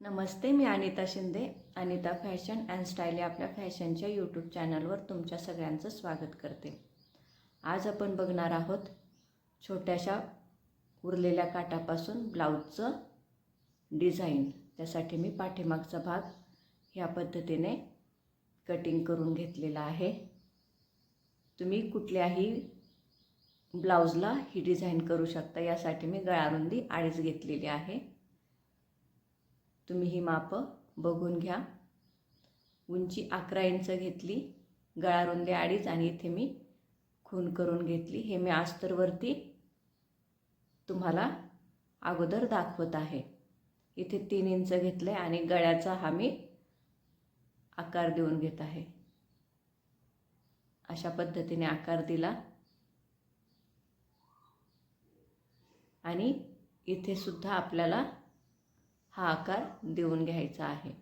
Namaste me Anita Shinde. Anita fashion and style या आपल्या फॅशनच्या यूट्यूब चॅनलवर तुमच्या सगळ्यांचं स्वागत करते. आज आपण बघणार आहोत छोट्याशा उरलेल्या काटापासून ब्लाऊजचं डिझाईन. त्यासाठी मी पाठीमागचा भाग ह्या पद्धतीने कटिंग करून घेतलेला आहे. तुम्ही कुठल्याही ब्लाऊजला ही डिझाईन करू शकता. यासाठी मी गळारुंदी आळीच घेतलेली आहे. तुम्ही ही मापं बघून घ्या. उंची अकरा इंच घेतली गळारुंदी अडीच आणि इथे मी खून करून घेतली. हे मी आस्तरवरती तुम्हाला अगोदर दाखवत आहे. इथे तीन इंच घेतलं आहे आणि गळ्याचा हा मी आकार देऊन घेत आहे. अशा पद्धतीने आकार दिला. आणि इथे सुद्धा आपल्याला हा आकार देऊन घ्यायचा आहे.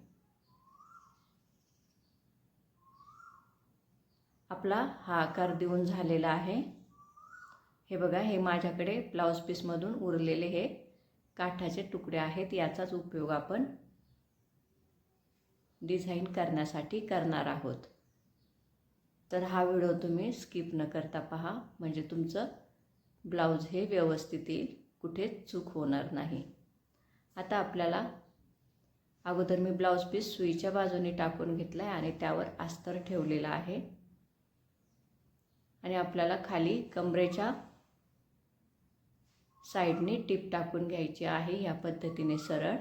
आपला हा आकार देऊन झालेला आहे. हे बघा हे माझ्याकडे ब्लाऊज पीसमधून उरलेले हे काठाचे तुकडे आहेत. याचाच उपयोग आपण डिझाईन करण्यासाठी करणार आहोत. तर हा व्हिडिओ तुम्ही स्किप न करता पहा. म्हणजे तुमचं ब्लाऊज हे व्यवस्थित येईल. कुठेच चूक होणार नाही. आता आपल्याला अगोदर मी ब्लाऊज पीस सुईच्या बाजूने टाकून घेतला आहे आणि त्यावर अस्तर ठेवलेला आहे. आणि आपल्याला खाली कमरेच्या साईडने टीप टाकून घ्यायची आहे. या पद्धतीने सरळ.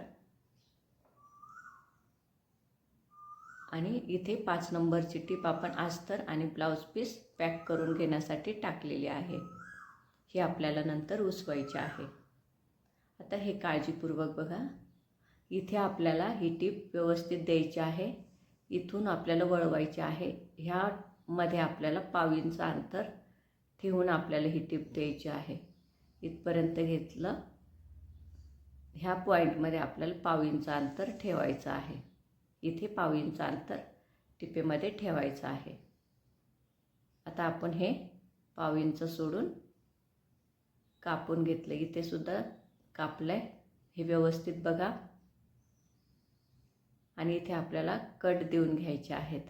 आणि इथे पाच नंबरची टीप आपण अस्तर आणि ब्लाऊज पीस पॅक करून घेण्यासाठी टाकलेली आहे. ही आपल्याला नंतर उसवायची आहे. आता हे काळजीपूर्वक बघा. इथे आपल्याला ही टीप व्यवस्थित द्यायची आहे. इथून आपल्याला वळवायची आहे. ह्यामध्ये आपल्याला पावींचं अंतर ठेवून आपल्याला ही टीप द्यायची आहे. इथपर्यंत घेतलं. ह्या पॉईंटमध्ये आपल्याला पावींचं अंतर ठेवायचं आहे. इथे पावींचं अंतर टिपेमध्ये ठेवायचं आहे. आता आपण हे पावींचं सोडून कापून घेतलं. इथे सुद्धा कापलं आहे हे व्यवस्थित बघा. आणि इथे आपल्याला कट देऊन घ्यायचे आहेत.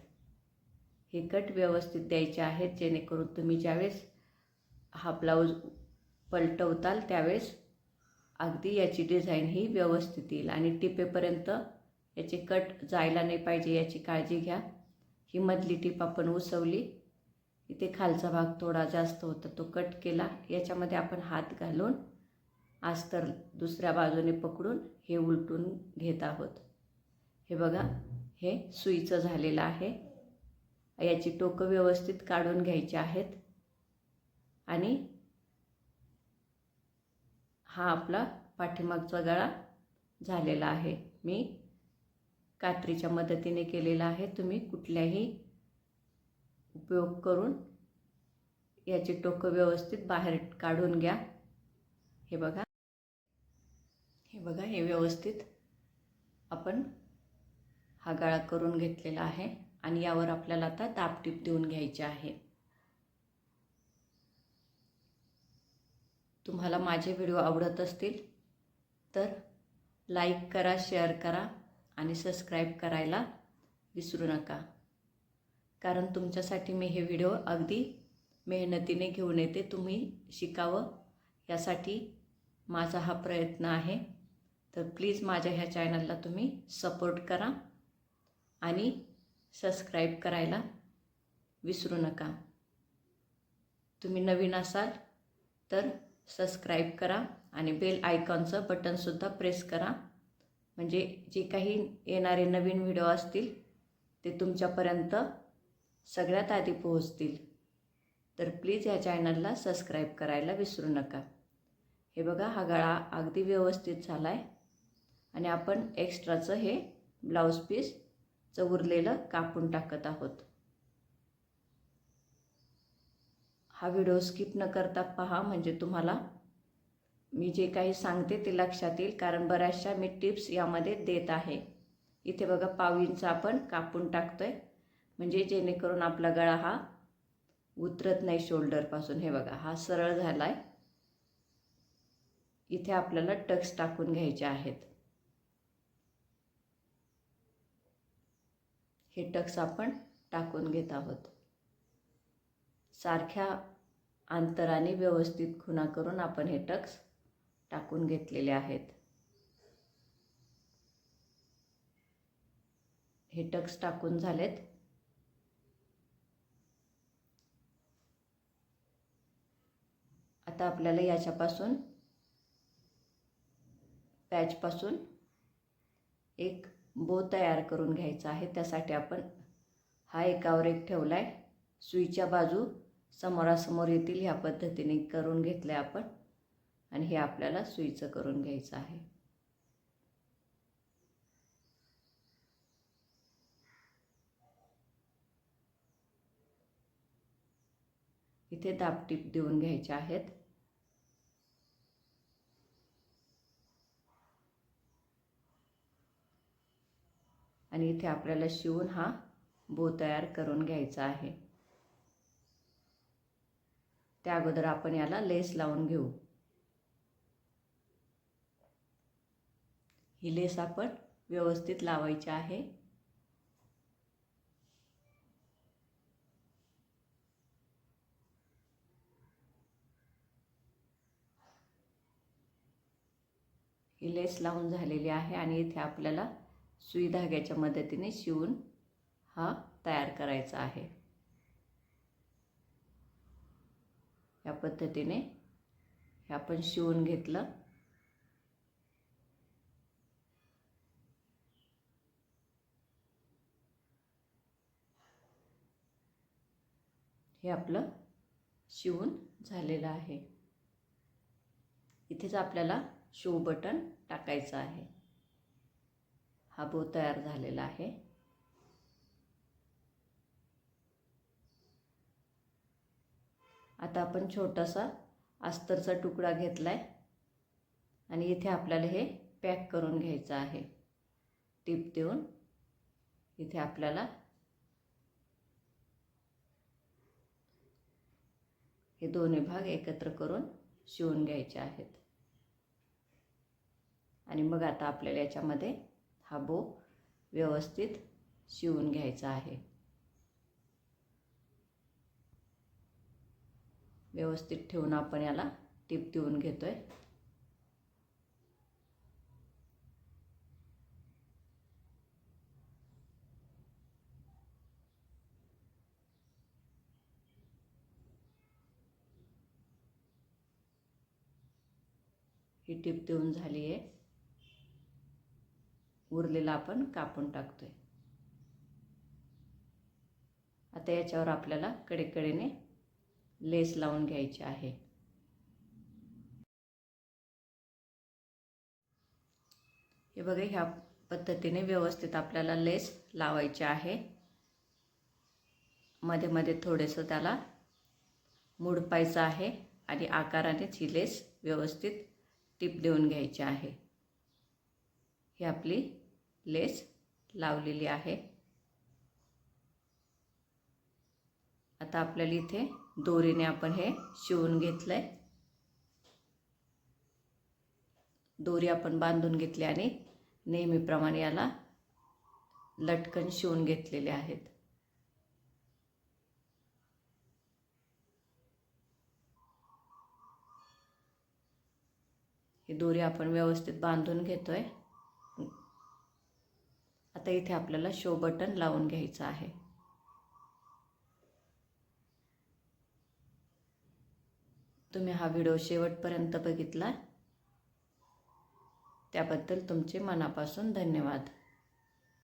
हे कट व्यवस्थित द्यायचे आहेत जेणेकरून तुम्ही ज्यावेळेस हा ब्लाऊज पलटवताल त्यावेळेस अगदी याची डिझाईन ही व्यवस्थित येईल. आणि टिपेपर्यंत याचे कट जायला नाही पाहिजे याची काळजी घ्या. ही मधली टीप आपण उसवली. इथे खालचा भाग थोडा जास्त होता तो कट केला. याच्यामध्ये आपण हात घालून आज तर दुसऱ्या बाजूने पकडून हे उलटून घेत आहोत. हे बघा हे सुईचं झालेलं आहे. याची टोकं व्यवस्थित काढून घ्यायची आहेत. आणि हा आपला पाठीमागचा गळा झालेला आहे. मी कात्रीच्या मदतीने केलेला आहे. तुम्ही कुठल्याही उपयोग करून याची टोकं व्यवस्थित बाहेर काढून घ्या. हे बघा. हे बघा हे व्यवस्थित आपण हा गळा करून घेतलेला आहे आणि यावर आपल्याला आता तापटीप देऊन घ्यायची आहे. तुम्हाला माझे व्हिडिओ आवडत असतील तर लाईक करा शेअर करा आणि सबस्क्राईब करायला विसरू नका. कारण तुमच्यासाठी मी हे व्हिडिओ अगदी मेहनतीने घेऊन येते. तुम्ही शिकावं यासाठी माझा हा प्रयत्न आहे. तर प्लीज माझ्या ह्या चॅनलला तुम्ही सपोर्ट करा आणि सबस्क्राईब करायला विसरू नका. तुम्ही नवीन असाल तर सबस्क्राईब करा आणि बेल आयकॉनचं बटनसुद्धा प्रेस करा. म्हणजे जे काही येणारे नवीन व्हिडिओ असतील ते तुमच्यापर्यंत सगळ्यात आधी पोहोचतील. तर प्लीज या चॅनलला सबस्क्राईब करायला विसरू नका. हे बघा हा गळा अगदी व्यवस्थित झाला आहे आणि आपण एक्स्ट्राचं हे ब्लाऊज पीसचं उरलेलं कापून टाकत आहोत. हा व्हिडिओ स्किप न करता पहा म्हणजे तुम्हाला मी जे काही सांगते ते लक्षात येईल कारण बऱ्याचशा मी टिप्स यामध्ये देत आहे. इथे बघा पाव इंच आपण कापून टाकतो आहे म्हणजे जेणेकरून आपला गळा हा उतरत नाही शोल्डरपासून हे बघा हा सरळ झाला आहे इथे आपल्याला टक्स टाकून घ्यायचे आहेत. हे टक्स आपण टाकून घेत आहोत. सारख्या अंतराने व्यवस्थित खुणा करून आपण हे टक्स टाकून घेतलेले आहेत. हे टक्स टाकून झालेत. आता आपल्याला याच्यापासून पॅचपासून एक बो तयार करून घ्यायचा आहे. त्यासाठी आपण हा एकावर एक ठेवला आहे सुईच्या बाजू समोरासमोर येतील ह्या पद्धतीने करून घेतलं आहे आपण. आणि हे आपल्याला सुईचं करून घ्यायचं आहे. इथे दापटीप देऊन घ्यायचे आहेत. आणि इथे आपल्याला शिवून हा बो तयार करून घ्यायचा आहे. त्या अगोदर आपण याला लेस लावून घेऊ. ही लेस आपण व्यवस्थित लावायची आहे. ही लेस लावून झालेली आहे आणि इथे आपल्याला सुई धाग्याच्या मदतीने शिवून हा तयार करायचा आहे. या पद्धतीने हे आपण शिवून घेतलं. हे आपलं शिवून झालेलं आहे. इथेच आपल्याला शो बटन टाकायचं आहे. हा बो तयार झालेला आहे. आता आपण छोटासा अस्तरचा तुकडा घेतला आहे आणि इथे आपल्याला हे पॅक करून घ्यायचं आहे. टीप देऊन इथे आपल्याला हे दोन्ही भाग एकत्र करून शिवून घ्यायचे आहेत. आणि मग आता आपल्याला याच्यामध्ये हा बो व्यवस्थित शिवून घ्यायचा आहे. व्यवस्थित ठेवून आपण याला टिप देऊन घेतोय. ही टिप देऊन झाली आहे उरलेला आपण कापून टाकतोय. आता याच्यावर आपल्याला कडेकडेने लेस लावून घ्यायची आहे. हे बघा ह्या पद्धतीने व्यवस्थित आपल्याला लेस लावायची आहे. मध्ये मध्ये थोडेसं त्याला मुडपायचं आहे आणि आकारानेच ही लेस व्यवस्थित टिप देऊन घ्यायची आहे. ही आपली लेस लावलेली आहे. आता आपल्याला इथे दोरीने आपण हे शिवून घेतलं आहे दोरी आपण बांधून घेतली आणि नेहमीप्रमाणे याला लटकन शिवून घेतलेले आहेत. ही दोरी आपण व्यवस्थित बांधून घेतोय. आता इथे आपल्याला शो बटन लावून घ्यायचं आहे. तुम्ही हा व्हिडिओ शेवटपर्यंत बघितला त्याबद्दल तुमचे मनापासून धन्यवाद.